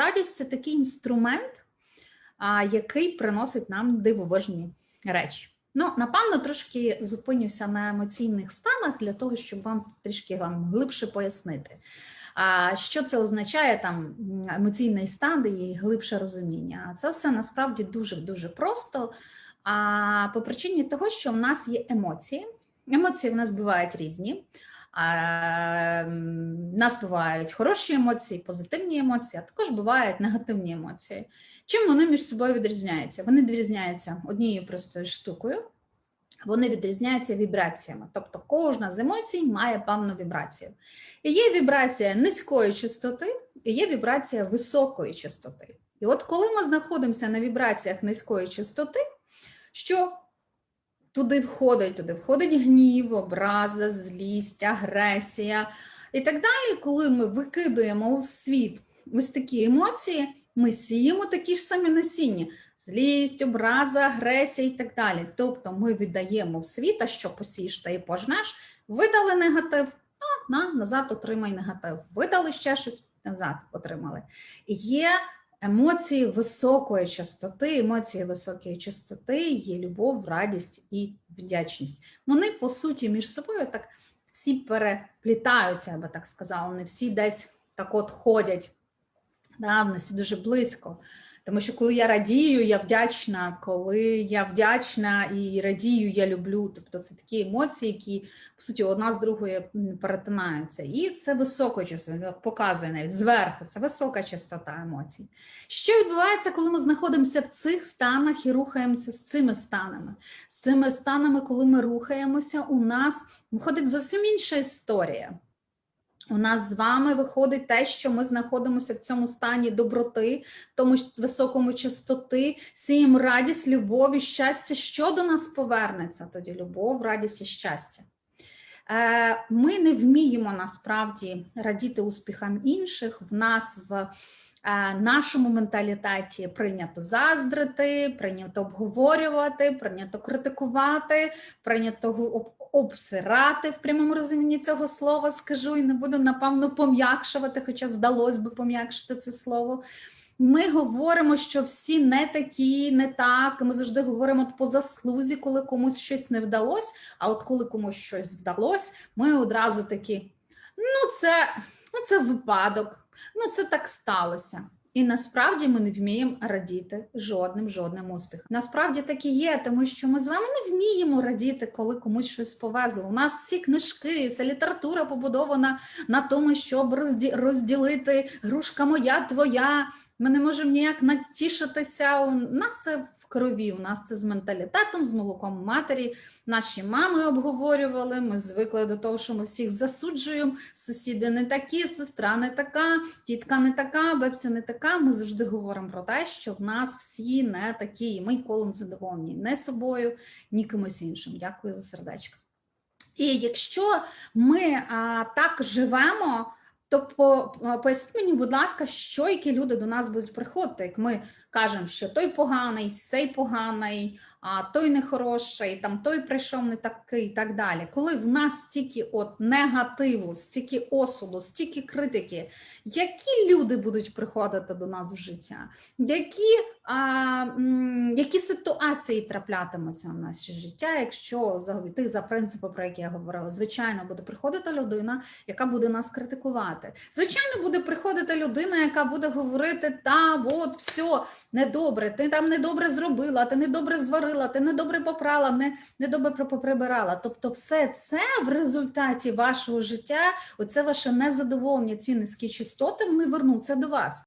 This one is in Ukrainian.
радість це такий інструмент, який приносить нам дивовижні речі. Ну, напевно, трошки зупинюся на емоційних станах для того, щоб вам трішки вам глибше пояснити. Що це означає там емоційний стан і глибше розуміння? Це все насправді дуже дуже просто. А по причині того, що в нас є емоції. Емоції в нас бувають різні. А, м, в нас бувають хороші емоції, позитивні емоції, а також бувають негативні емоції. Чим вони між собою відрізняються? Вони відрізняються однією простою штукою. Вони відрізняються вібраціями. Тобто кожна з емоцій має певну вібрацію. І є вібрація низької частоти, і є вібрація високої частоти. І от коли ми знаходимося на вібраціях низької частоти, що туди входить, туди входить гнів, образа, злість, агресія і так далі, коли ми викидуємо у світ ось такі емоції, ми сіємо такі ж самі насіння: злість, образа, агресія і так далі. Тобто ми віддаємо в світ, а що посієш, та і пожнеш, видали негатив, на, назад отримай негатив. Видали ще щось, назад отримали. Є емоції високої частоти, емоції високої частоти є любов, радість і вдячність. Вони, по суті, між собою так всі переплітаються, я би так сказала, вони всі десь так от ходять да, в нас дуже близько. Тому що коли я радію, я вдячна, коли я вдячна і радію, я люблю. Тобто це такі емоції, які по суті одна з другою перетинаються. І це висока частота, показує навіть зверху, це висока частота емоцій. Що відбувається, коли ми знаходимося в цих станах і рухаємося з цими станами? З цими станами, коли ми рухаємося, у нас виходить зовсім інша історія. У нас з вами виходить те, що ми знаходимося в цьому стані доброти, тому високому частоти, сіємо радість, любов і щастя. Що до нас повернеться тоді? Любов, радість і щастя. Е, ми не вміємо насправді радіти успіхам інших. В нас в е, нашому менталітеті прийнято заздрити, прийнято обговорювати, прийнято критикувати, прийнято обсирати в прямому розумінні цього слова, скажу, і не буду напевно пом'якшувати, хоча здалося би пом'якшити це слово. Ми говоримо, що всі не такі, не так. Ми завжди говоримо по заслузі, коли комусь щось не вдалося. А от коли комусь щось вдалося, ми одразу такі: ну, це, ну, це випадок, ну це так сталося. І насправді ми не вміємо радіти жодним жодним успіхом. Насправді так і є, тому що ми з вами не вміємо радіти, коли комусь щось повезло. У нас всі книжки, вся література побудована на тому, щоб розді розділити грушка моя, твоя. Ми не можемо ніяк натішитися. У нас це в крові. У нас це з менталітетом, з молоком матері. Наші мами обговорювали. Ми звикли до того, що ми всіх засуджуємо. Сусіди не такі, сестра не така, тітка не така, бабця не така. Ми завжди говоримо про те, що в нас всі не такі, і ми ніколи не задоволені не собою, ні кимось іншим. Дякую за сердечко. І якщо ми а, так живемо. То поясніть мені, будь ласка, що які люди до нас будуть приходити, як ми кажемо, що той поганий, цей поганий, а той нехороший, там той прийшов не такий, і так далі. Коли в нас стільки от негативу, стільки осуду, стільки критики, які люди будуть приходити до нас в життя? Які а, які ситуації траплятимуться в наше життя, якщо йти за принципи, про які я говорила, звичайно, буде приходити людина, яка буде нас критикувати. Звичайно, буде приходити людина, яка буде говорити: та от все недобре, ти там недобре зробила, ти недобре зварила, ти недобре попрала, не недобре поприбирала. Тобто, все це в результаті вашого життя, оце ваше незадоволення, ці низькі частоти, вони вернуться до вас.